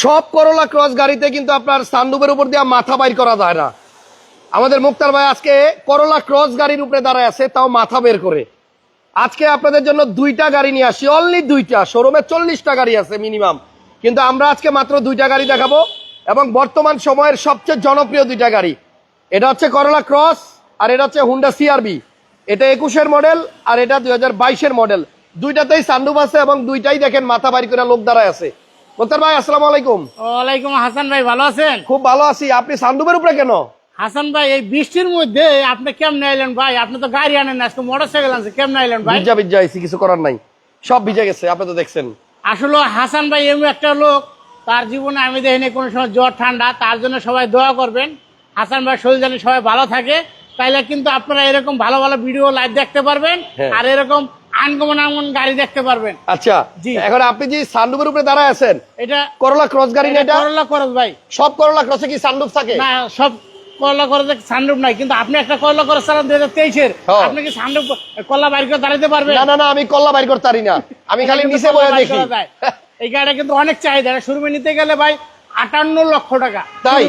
সব করোলা ক্রস গাড়িতে কিন্তু আপনার সানডুবের উপর দিয়ে মাথা বাইর করা যায় না। আমাদের মুক্তার ভাই আজকে করোলা ক্রস গাড়ির উপরে দাঁড়ায় আছে, তাও মাথা বের করে। আজকে আপনাদের জন্য দুইটা গাড়ি নিয়ে আসি অনলি দুইটা শোরুমে চল্লিশটা গাড়ি আছে মিনিমাম কিন্তু আমরা আজকে মাত্র দুইটা গাড়ি দেখাবো এবং বর্তমান সময়ের সবচেয়ে জনপ্রিয় দুইটা গাড়ি। এটা হচ্ছে করোলা ক্রস আর এটা হচ্ছে হুন্ডা সিআরবি এটা একুশের মডেল আর এটা দুই হাজার মডেল দুইটাতেই সান্ডুপ আছে এবং দুইটাই দেখেন মাথা বাড়ি করে লোক দাঁড়ায় আছে। মুক্তার ভাই আসসালামু আলাইকুম। ওয়ালাইকুম হাসান ভাই ভালো আছেন? খুব ভালো আছি। আপনি সান্ডুপের উপরে কেন? হাসান ভাই এই বৃষ্টির মধ্যে আপনি কেমন আইলেন ভাই? আপনি তো গাড়ি আনেন না আজকে মোটর সাইকেল আনছে কেমন আইলেন ভাই? ভিজা ভিজা আইছি কিছু করার নাই। সব ভিজে গেছে আপনি তো দেখছেন। আসলে হাসান ভাই এমন একটা লোক তার জীবনে আমি দেখিনি কোনো সময় জ্বর ঠান্ডা তার জন্য সবাই দোয়া করবেন। হাসান ভাই শরীর জানি সবাই ভালো থাকে। তাইলে কিন্তু আপনারা এরকম ভালো ভালো ভিডিও লাইভ দেখতে পারবেন। হ্যাঁ। আর এরকম আনকমন আনকমন গাড়ি দেখতে পারবেন। আচ্ছা এখন আপনি যে সানডুপের উপরে দাঁড়ায় আছেন এটা করলা ক্রস গাড়ি না এটা করলা খরচ ভাই। সব করলা ক্রসে কি সানডুপ থাকে? না সব করলা খরচ সানরূপ নাই কিন্তু আপনি একটা করলা খরচ চালান দুই হাজার তেইশের হ্যাঁ। আপনি কি সানরূপ কল্লা বাইর করে দাঁড়াতে পারবেন? না না না আমি কল্লা বাইর করতে পারি না। আমি খালি নিচে বয়ে দেখি। এই গাড়িটা কিন্তু অনেক চাহিদা শোরুমে নিতে গেলে ভাই আটান্ন লক্ষ টাকা। তাই?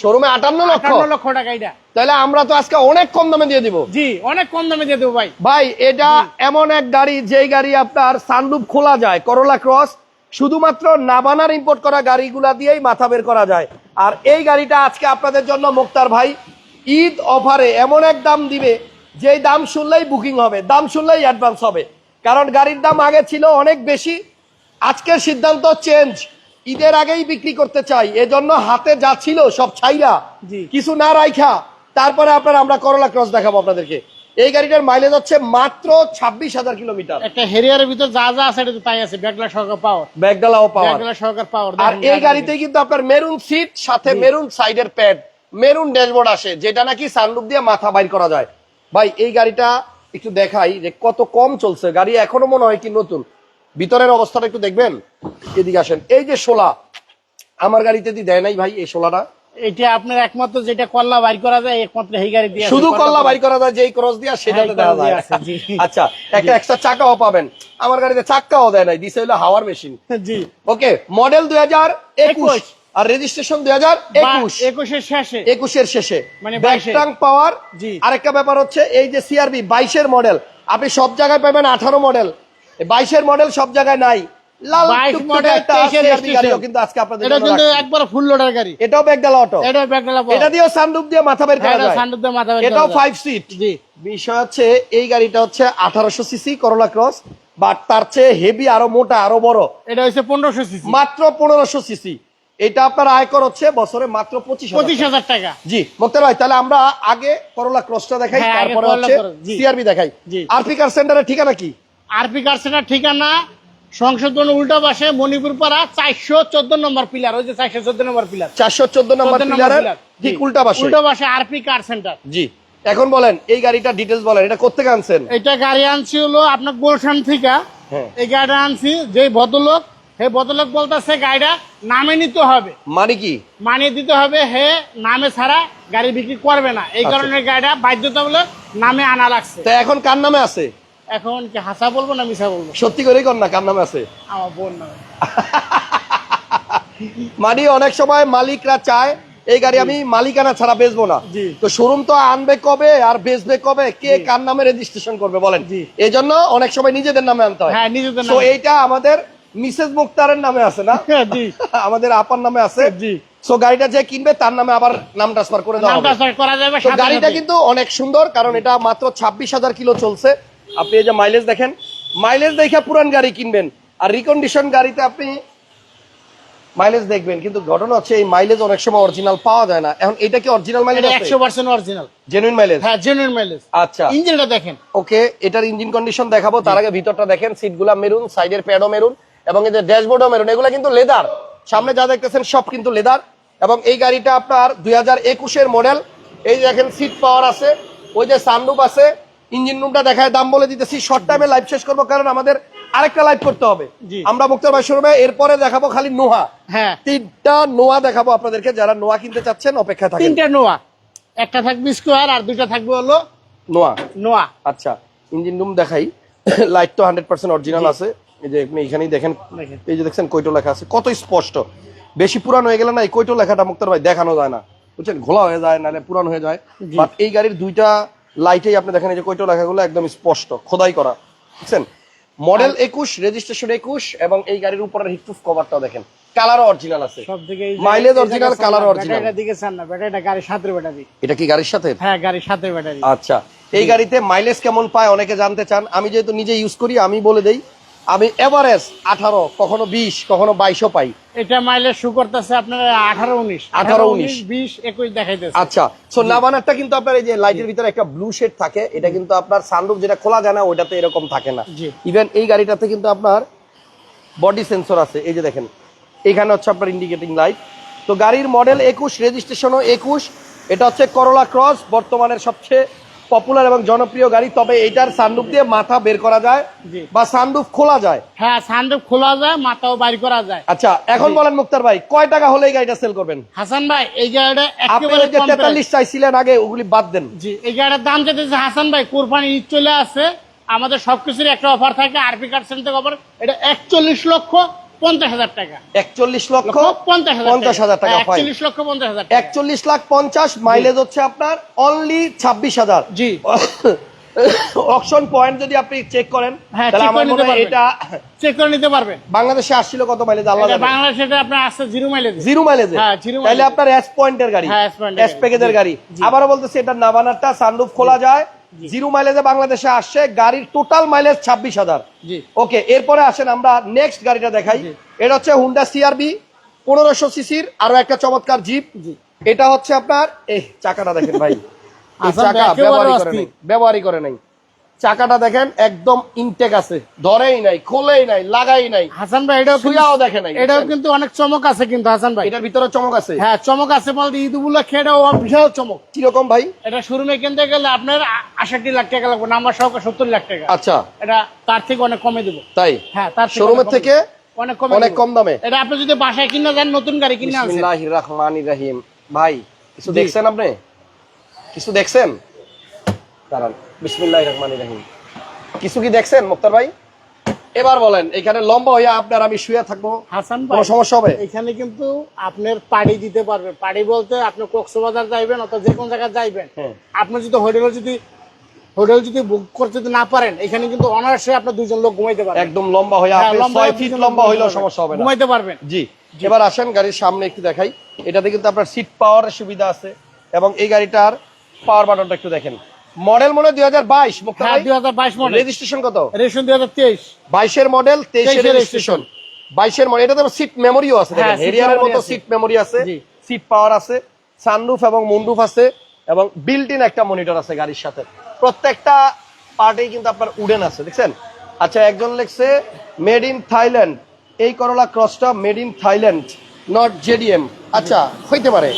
শোরুমে আটান্ন লক্ষ? লক্ষ টাকা এটা। তাহলে আমরা তো আজকে অনেক কম দামে দিয়ে দিব। জি অনেক কম দামে দিয়ে দেবো ভাই। ভাই এটা এমন এক গাড়ি যেই গাড়ি আপনার সানরুফ খোলা যায় করোলা ক্রস শুধুমাত্র নাবানার ইম্পোর্ট করা গাড়িগুলা দিয়েই মাথা বের করা যায়। আর এই গাড়িটা আজকে আপনাদের জন্য মুক্তার ভাই ঈদ অফারে এমন এক দাম দিবে যেই দাম শুনলেই বুকিং হবে দাম শুনলেই অ্যাডভান্স হবে। কারণ গাড়ির দাম আগে ছিল অনেক বেশি আজকের সিদ্ধান্ত চেঞ্জ ঈদের আগেই বিক্রি করতে চাই এজন্য হাতে যা ছিল সব ছাইরা। জি। কিছু না রাইখা তারপরে আপনার আমরা করলা ক্রস দেখাবো আপনাদেরকে। এই গাড়িটার মাইলেজ হচ্ছে মাত্র ছাব্বিশ হাজার কিলোমিটার। একটা হেরিয়ারের ভিতর যা যা আছে এটা তাই আছে ব্যাগলা সহকার পাওয়ার ব্যাগডালাও পাওয়ার ব্যাগলা সহকার পাওয়ার আর এই গাড়িতে কিন্তু আপনার মেরুন সিট সাথে মেরুন সাইডের প্যাড মেরুন ড্যাশবোর্ড আসে যেটা নাকি সানরুফ দিয়ে মাথা বাইর করা যায়। ভাই এই গাড়িটা একটু দেখাই যে কত কম চলছে। গাড়ি এখনও মনে হয় কি নতুন। ভিতরের অবস্থাটা একটু দেখবেন। এদিকে আসেন। এই যে শোলা আমার গাড়িতে দি দেয় নাই ভাই এই শোলাটা এটা আপনার একমাত্র যেটা কল্লা বাইর করা যায় একমাত্র এই গাড়ি দিয়ে শুধু কল্লা বাইর করা যায় যেই ক্রস দিয়া সেটাতে দেওয়া যায়। আচ্ছা একটা এক্সট্রা চাকাও পাবেন। আমার গাড়িতে চাক্কাও দেয় নাই দিছে হলো হাওয়ার মেশিন জি। ওকে মডেল দুই হাজার একুশ একুশ। আর রেজিস্ট্রেশন দুই হাজার একুশ। বা- একুশের শেষে। একুশের শেষে। মানে ব্যাকট্রাং পাওয়ার জি। আরেকটা ব্যাপার হচ্ছে এই যে সিআরবি বাইশের মডেল আপনি সব জায়গায় পাবেন আঠারো মডেল বাইশের মডেল সব জায়গায় নাই। লাল মডেল একটা 23 এর CRV গাড়িও registration। কিন্তু আজকে আপনাদের এটা কিন্তু একবার ফুল লোডার গাড়ি। এটাও ব্যাগডালা অটো এটা ব্যাগলা এটা দিয়েও সানরুফ দিয়ে মাথা বের করা যায়। সান্ডুতে মাথা বের এটাও করা সিট জি। বিষয় হচ্ছে এই গাড়িটা হচ্ছে আঠারোশো সিসি করোলা ক্রস বাট তার চেয়ে হেভি আরও মোটা আরও বড়। এটা হচ্ছে পনেরোশো সিসি মাত্র সিসি এটা আপনার আয়কর হচ্ছে বছরে মাত্র পঁচিশ পঁচিশ হাজার টাকা। জি মুক্তার ভাই তাহলে আমরা আগে করোলা ক্রসটা দেখাই হ্যাঁ, তারপরে হচ্ছে। সিআরবি দেখাই। আরপি কার সেন্টারের ঠিকানা কি? আরপি কার্সেটার ঠিকানা সংশোধন উল্টা পাশে মণিপুর পাড়া চারশো চোদ্দ নম্বর পিলার ওই যে চারশো চোদ্দ নম্বর পিলার চারশো চোদ্দ নম্বর পিলার। ঠিক। উল্টা পাশে। উল্টা পাশে আরপি কার সেন্টার জি। এখন বলেন এই গাড়িটা ডিটেলস বলেন এটা কোথেকে আনছেন? এটা গাড়ি আনছি হলো আপনার গুলশান থেকে। হ্যাঁ। এই গাড়িটা আনছি যে ভদ্রলোক হে ভদ্রলোক বলতেছে গাড়িটা নামে নিতে হবে। মানে কি? মানিয়ে দিতে হবে হে নামে ছাড়া গাড়ি বিক্রি করবে না। এই আচ্ছা। কারণে গাড়িটা বাধ্যতামূলক নামে আনা লাগছে। তা এখন কার নামে আছে? এখন কি হাসা বলব না মিশা বলব? সত্যি করেই কর না কার নামে আছে? আমার বোন নামে। মানে অনেক সময় মালিকরা চায় এই গাড়ি আমি মালিকানা ছাড়া বেচবো না। তো শোরুম তো আনবে কবে আর বেচবে কবে? কে কার নামে রেজিস্ট্রেশন করবে বলেন। এই জন্য অনেক সময় নিজেদের নামে আনতে হয়। হ্যাঁ নিজেদের তো এইটা আমাদের মিসেস মুক্তারের নামে আছে না? জি। আমাদের আপার নামে আছে। জি। সো গাড়িটা যে কিনবে তার নামে আবার নাম ট্রান্সফার করে দেওয়া নাম হবে। ট্রান্সফার করা যাবে গাড়িটা কিন্তু অনেক সুন্দর কারণ এটা মাত্র ছাব্বিশ হাজার কিলো চলছে। আপনি এই যে মাইলেজ দেখেন মাইলেজ দেখে পুরান গাড়ি কিনবেন আর রিকন্ডিশন গাড়িতে আপনি মাইলেজ দেখবেন। কিন্তু ঘটনা হচ্ছে এই মাইলেজ অনেক সময় অরিজিনাল পাওয়া যায় না। এখন এটা কি অরিজিনাল মাইলেজ আছে? একশো পার্সেন্ট অরিজিনাল জেনুইন মাইলেজ হ্যাঁ জেনুইন মাইলেজ আচ্ছা। ইঞ্জিনটা দেখেন। ওকে এটার ইঞ্জিন কন্ডিশন দেখাবো। তার আগে ভিতরটা দেখেন সিটগুলা মেরুন সাইডের প্যাডও মেরুন এবং এই এদের ড্যাশবোর্ডও মেরুন এগুলো কিন্তু লেদার সামনে যা দেখতেছেন সব কিন্তু লেদার এবং এই গাড়িটা আপনার দুই হাজার একুশের মডেল এই যে দেখেন সিট পাওয়ার আছে ওই যে সানরুপ আছে ইঞ্জিন রুমটা দেখায় দাম বলে দিতেছি। শর্ট টাইমে লাইভ শেষ করব কারণ আমাদের আরেকটা লাইভ করতে হবে। আমরা মুক্তার ভাই শোরুমে এরপরে দেখাবো খালি নোহা। হ্যাঁ। তিনটা নোয়া দেখাবো আপনাদেরকে যারা নোয়া কিনতে চাচ্ছেন অপেক্ষা থাকেন। তিনটা নোয়া একটা থাকবে স্কোয়ার আর দুইটা থাকবে হলো নোয়া নোয়া আচ্ছা ইঞ্জিন রুম দেখাই। লাইট তো হান্ড্রেড পার্সেন্ট অরিজিনাল আছে। এই যে আপনি এখানেই দেখেন। এই যে দেখছেন কইটো লেখা আছে। কত স্পষ্ট। বেশি পুরান হয়ে গেলে না এই কৈটো লেখাটা মুক্তার ভাই দেখানো যায় না। বুঝছেন? ঘোলা হয়ে যায় নাহলে পুরানো হয়ে যায়। বাট এই গাড়ির দুইটা লাইটেই আপনি দেখেন এই যে কৈটো লেখাগুলো একদম স্পষ্ট খোদাই করা। বুঝছেন? মডেল একুশ রেজিস্ট্রেশন একুশ এবং এই গাড়ির উপরের হিটপ্রুফ কভারটাও দেখেন। কালার অরিজিনাল আছে। দিকে যে- Mileage এই original, এটা color চান না, ব্যাটারি দিকে ব্যাটারিটা গাড়ির সাথে ব্যাটারি। এটা কি গাড়ির সাথে? হ্যাঁ গাড়ির সাথে ব্যাটারি। আচ্ছা এই গাড়িতে মাইলেজ কেমন পায় অনেকে জানতে চান। আমি যেহেতু নিজে ইউজ করি আমি বলে দেই আমি এভারেজ আঠারো কখনো বিশ কখনো বাইশও পাই। এটা মাইলেজ শু করতেছে আপনার আঠারো উনিশ। 18, 19 বিশ একুশ দেখাইতেছে। আচ্ছা সো নাভানারটা কিন্তু আপনার এই যে লাইটের ভিতরে একটা ব্লু শেড থাকে এটা কিন্তু আপনার সানরুফ যেটা খোলা যায় না ওইটাতে এরকম থাকে না। ইভেন এই গাড়িটাতে কিন্তু আপনার বডি সেন্সর আছে এই যে দেখেন। এখানে হচ্ছে আপনার ইন্ডিকেটিং লাইট তো গাড়ির মডেল একুশ রেজিস্ট্রেশনও একুশ। এটা হচ্ছে করোলা ক্রস বর্তমানের সবচেয়ে পপুলার এবং জনপ্রিয় গাড়ি তবে এটার সানরুফ দিয়ে মাথা বের করা যায় বা সানরুফ খোলা যায়। হ্যাঁ সানরুফ খোলা যায় মাথাও বাইর করা যায়। আচ্ছা এখন বলেন মুক্তার ভাই কয় টাকা হলে এই গাড়িটা সেল করবেন? হাসান ভাই এই গাড়িটা একেবারে। তেতাল্লিশ চাইছিলেন আগে ওগুলি বাদ দেন। জি এই গাড়িটার দাম যেতেছে হাসান ভাই কোরবানি ঈদ চলে আসছে আমাদের সবকিছুর একটা অফার থাকে আরপি কার্ড সেন্টার অফার এটা একচল্লিশ লক্ষ পঞ্চাশ হাজার টাকা। একচল্লিশ লক্ষ পঞ্চাশ পঞ্চাশ হাজার টাকা একচল্লিশ লক্ষ পঞ্চাশ হাজার একচল্লিশ লাখ পঞ্চাশ মাইলেজ হচ্ছে আপনার অনলি ছাব্বিশ হাজার। জি। অকশন পয়েন্ট যদি আপনি চেক করেন হ্যাঁ, তাহলে আমার মনে হয় এটা চেক করে নিতে পারবেন। বাংলাদেশে আসছিল কত মাইলেজ আল্লাহ জানে। বাংলাদেশে এটা আপনার আসছে জিরো মাইলেজ জিরো মাইলেজে হ্যাঁ, zero তাহলে আপনার এস পয়েন্টের গাড়ি। হ্যাঁ, এস। প্যাকেজের গাড়ি। বলতেছি এটা নাভানারটা সানরুফ খোলা যায়। জিরো মাইলেজে বাংলাদেশে আসছে গাড়ির টোটাল মাইলেজ ছাব্বিশ হাজার। ওকে এরপরে আসেন আমরা নেক্সট গাড়িটা দেখাই। এটা হচ্ছে হুন্ডা সিআরবি পনেরোশো সিসির আরও একটা চমৎকার জিপ এটা হচ্ছে আপনার এই চাকাটা দেখেন ভাই। চাকা ব্যবহারই করে নাই ব্যবহারই করে নাই। চাকাটা দেখেন একদম ইনটেক আছে। ধরেই নাই খোলেই নাই লাগাই নাই। হাসান ভাই এটাও সুইয়াও দেখে নাই এটাও কিন্তু অনেক চমক আছে কিন্তু হাসান ভাই। এটার ভিতরে চমক আছে? হ্যাঁ চমক আছে বলতে ঈদ উপলক্ষে এটাও বিশাল চমক। কীরকম ভাই? এটা শোরুমে কিনতে গেলে আপনার আ- আষট্টি লাখ টাকা লাগবে নাম্বার সহ সত্তর লাখ টাকা। আচ্ছা। এটা তার থেকে অনেক কমে দেবো। তাই? হ্যাঁ তার থেকে শোরুমের থেকে অনেক কমে অনেক কম দামে? এটা আপনি যদি বাসায় কিনে যান নতুন গাড়ি কিনে আনছেন। বিসমিল্লাহির রহমানির রহিম। ভাই কিছু দেখছেন আপনি? কিছু দেখছেন? দাঁড়ান। বিসমিল্লাহির রহমানির রহিম। কিছু কি দেখছেন মুক্তার ভাই? এবার বলেন এখানে লম্বা হইয়া আপনার আমি শুয়ে থাকব। হাসান কোনো সমস্যা হবে? এখানে কিন্তু আপনার পাড়ি দিতে পারবে। পাড়ি বলতে আপনি কক্সবাজার যাইবেন অথবা যে কোনো জায়গায় যাইবেন। হ্যাঁ। আপনি যদি হোটেল যদি হোটেল যদি বুক করতে যদি না পারেন এখানে কিন্তু অনার্সে আপনার দুজন লোক ঘুমাইতে পারবেন। একদম লম্বা হইয়া হ্যাঁ, আপনি ফিট লম্বা হইলেও সমস্যা হবে না। ঘুমাইতে পারবেন। জি। এবার আসেন গাড়ির সামনে একটু দেখাই। এটাতে কিন্তু আপনার সিট পাওয়ারের সুবিধা আছে এবং এই গাড়িটার পাওয়ার বাটনটা একটু দেখেন। মডেল মনে দুই হাজার বাইশ হ্যাঁ দুই হাজার বাইশ মডেল। রেজিস্ট্রেশন কত? দুই হাজার তেইশ। বাইশের মডেল তেইশের 23 রেজিস্ট্রেশন। বাইশের মডেল এটা তো সিট মেমোরিও আছে হ্যাঁ, দেখেন হেরিয়ারের মতো সিট মেমোরি আছে সিট পাওয়ার আছে সানরুফ এবং মুন্ডুফ আছে এবং বিল্ট ইন একটা মনিটর আছে গাড়ির সাথে। প্রত্যেকটা পার্টেই কিন্তু আপনার উডেন আছে দেখছেন? আচ্ছা একজন লিখছে মেড ইন থাইল্যান্ড এই Corolla ক্রসটা made in Thailand not JDM আচ্ছা হইতে পারে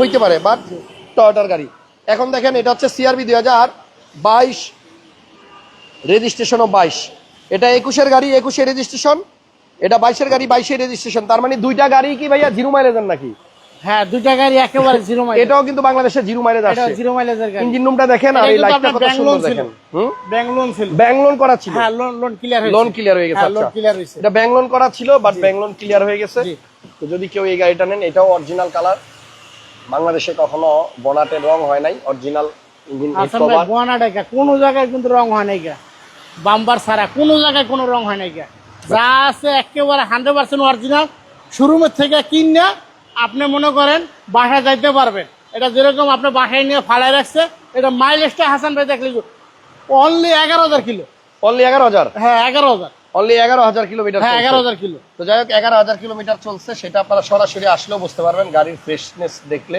হইতে পারে বাট টয়টার গাড়ি। এখন দেখেন এটা হচ্ছে সিআরবি দুই হাজার বাইশ রেজিস্ট্রেশনও বাইশ। এটা একুশের গাড়ি একুশে রেজিস্ট্রেশন এটা বাইশের গাড়ি বাইশে রেজিস্ট্রেশন তার মানে দুইটা গাড়ি কি ভাইয়া জিরো মাইলেজের নাকি? হ্যাঁ দুইটা গাড়ি একেবারে জিরো মাইলেজ এটাও কিন্তু বাংলাদেশে জিরো মাইলেজ আসছে। জিরো মাইলেজের গাড়ি। ইঞ্জিন রুমটা দেখেন আর এই লাইটটা কত সুন্দর দেখেন। হুম? ব্যাংক লোন ছিল। ব্যাংক লোন করা ছিল। হ্যাঁ loan loan clear loan clear হয়ে গেছে হ্যাঁ লোন আচ্ছা। ক্লিয়ার হয়েছে। এটা ব্যাংক লোন করা ছিল বাট ব্যাংক লোন ক্লিয়ার হয়ে গেছে। তো যদি কেউ এই গাড়িটা নেন এটাও অরিজিনাল কালার বাংলাদেশে কখনো বনাটের রং হয় নাই অরিজিনাল ইঞ্জিন বোয়ানা ডাকা কোনো জায়গায় কিন্তু রং হয় নাই বাম্বার ছাড়া কোনো জায়গায় কোনো রং হয় নাই যা আছে একেবারে হান্ড্রেড পার্সেন্ট অরিজিনাল শোরুমের থেকে কিনা আপনি মনে করেন বাসায় যাইতে পারবেন। এটা যেরকম আপনি বাসায় নিয়ে ফালাই রাখছে এটা মাইলেজটা হাসান ভাই দেখলে অনলি এগারো হাজার কিলো। অনলি এগারো হাজার? হ্যাঁ এগারো হাজার। অনলি এগারো হাজার কিলোমিটার হ্যাঁ এগারো হাজার কিলো তো যাই হোক এগারো হাজার কিলোমিটার চলছে সেটা আপনারা সরাসরি আসলেও বুঝতে পারবেন গাড়ির ফ্রেশনেস দেখলে।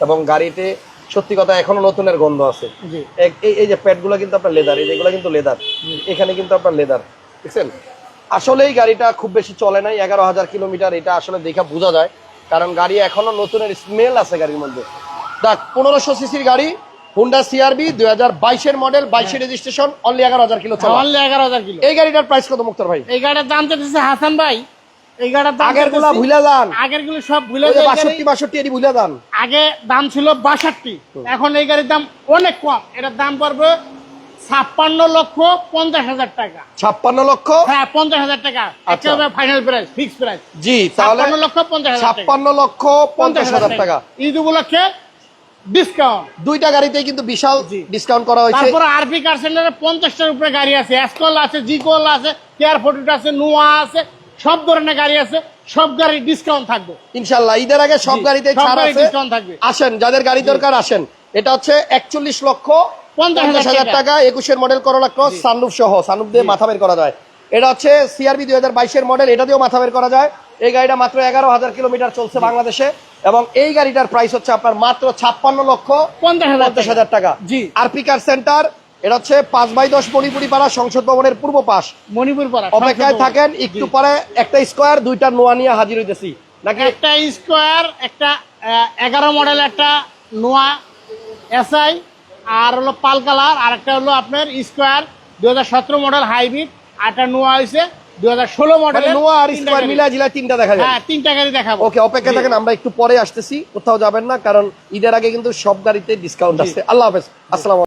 এবং গাড়িতে সত্যি কথা এখনও নতুনের গন্ধ আছে। এই এই যে প্যাডগুলো কিন্তু আপনার লেদার এই যেগুলো কিন্তু লেদার এখানে কিন্তু আপনার লেদার দেখছেন? আসলেই গাড়িটা খুব বেশি চলে নাই এগারো হাজার কিলোমিটার এটা আসলে দেখা বোঝা যায়। কারণ গাড়ি এখনও নতুনের স্মেল আছে গাড়ির মধ্যে। দেখ পনেরোশো সিসির গাড়ি হুন্ডা সিআরবি দুই হাজার বাইশের মডেল বাইশের রেজিস্ট্রেশন অনলি এগারো হাজার কিলো অনলি এগারো হাজার কিলো। এই গাড়িটার প্রাইস কত মুক্তার ভাই? এই গাড়ির দাম চাইতেছে হাসান ভাই। এই গাড়ির দাম আগেরগুলা ভুলে যান। আগেরগুলো সব ভুলে ওই যে যায় এই বাষট্টি বাষট্টি এটি ভুলে যান। আগে দাম ছিল বাষট্টি। এখন এই গাড়ির দাম অনেক কম। এটার দাম পড়বে ছাপ্পান্ন লক্ষ পঞ্চাশ হাজার টাকা। ছাপ্পান্ন লক্ষ? হ্যাঁ পঞ্চাশ হাজার টাকা। আচ্ছা। একেবারে ফাইনাল প্রাইস ফিক্স প্রাইস জি ছাপ্পান্ন লক্ষ পঞ্চাশ হাজার ছাপ্পান্ন লক্ষ পঞ্চাশ হাজার টাকা। ঈদ উপলক্ষে ডিসকাউন্ট দুইটা গাড়িতেই কিন্তু বিশাল ডিসকাউন্ট করা হয়েছে। তারপরে আরপি কার সেন্টারে পঞ্চাশটার উপরে গাড়ি আছে। এসকল আছে জিকল আছে কেয়ার ফোর্টিট আছে নোয়া আছে সব ধরনের গাড়ি আছে। সব গাড়ি ডিসকাউন্ট থাকবে। ইনশাল্লাহ ঈদের আগে সব গাড়িতে ছাড় আছে। আসেন যাদের গাড়ি দরকার আসেন। এটা হচ্ছে একচল্লিশ লক্ষ পঞ্চাশ হাজার টাকা। টাকা একুশের মডেল করোলা ক্রস সানরুফ সহ সানরুফ দিয়ে মাথা বের করা যায়। এটা হচ্ছে সিআরবি দুই হাজার বাইশের মডেল এটা দিয়েও মাথা বের করা যায়। এই গাড়িটা মাত্র এগারো হাজার কিলোমিটার চলছে বাংলাদেশে। এবং এই গাড়িটার প্রাইস হচ্ছে আপনার মাত্র ছাপ্পান্ন লক্ষ পঞ্চাশ হাজার টাকা। জি। আরপি কার সেন্টার এটা হচ্ছে পাঁচ বাই দশ মণিপুরি পাড়া সংসদ ভবনের পূর্ব পাশ মণিপুর পাড়া অপেক্ষায় থাকেন। একটু পরে একটা স্কোয়ার দুইটা নোয়া নিয়ে হাজির হইতেছি নাকি একটা স্কোয়ার একটা এগারো মডেল একটা নোয়া এসআই আর হলো পাল কালার আর একটা হলো আপনার স্কোয়ার দু হাজার সতেরো মডেল হাইব্রিড আর একটা নোয়া হয়েছে দু হাজার ষোলো মডেল মানে নোয়া আর স্কোয়ার মিলা জিলা তিনটা দেখা যায় হ্যাঁ তিনটা গাড়ি দেখাবো। ওকে অপেক্ষা থাকেন আমরা একটু পরে আসতেছি কোথাও যাবেন না কারণ ঈদের আগে কিন্তু সব গাড়িতে ডিসকাউন্ট। আছে। আল্লাহ হাফেজ আসসালাম